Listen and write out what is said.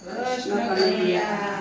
Krishna Kanaiya